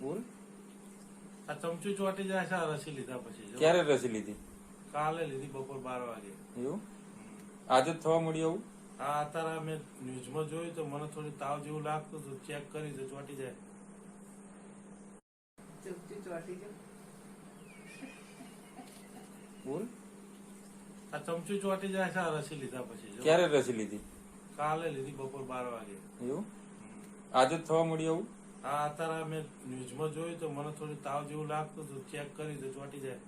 બોલ આ ચમચું ચોટી જાય છે આ રસી લીધા પછી ક્યારે રસી લીધી? કાલે લીધી બપોર બાર વાગે. એવું? આજે જ થવા મળ્યું આવું? આ અત્યારે મેં ન્યૂઝમાં જોયું તો મને થોડી તાવ જેવું લાગતું હતું. ચેક કરી તો ચોટી જાય. ચમચી ચોટી બોલ આ ચમચું ચોટી જાય છે આ રસી લીધા પછી ક્યારે રસી લીધી? કાલે લીધી બપોર બાર વાગે. એવું? આજે જ થવા મળ્યું આવું? આ અત્યારે મેં ન્યૂઝમાં જોયું તો મને થોડું તાવ જેવું લાગતું હતું. ચેક કરી તો ચોટી જાય.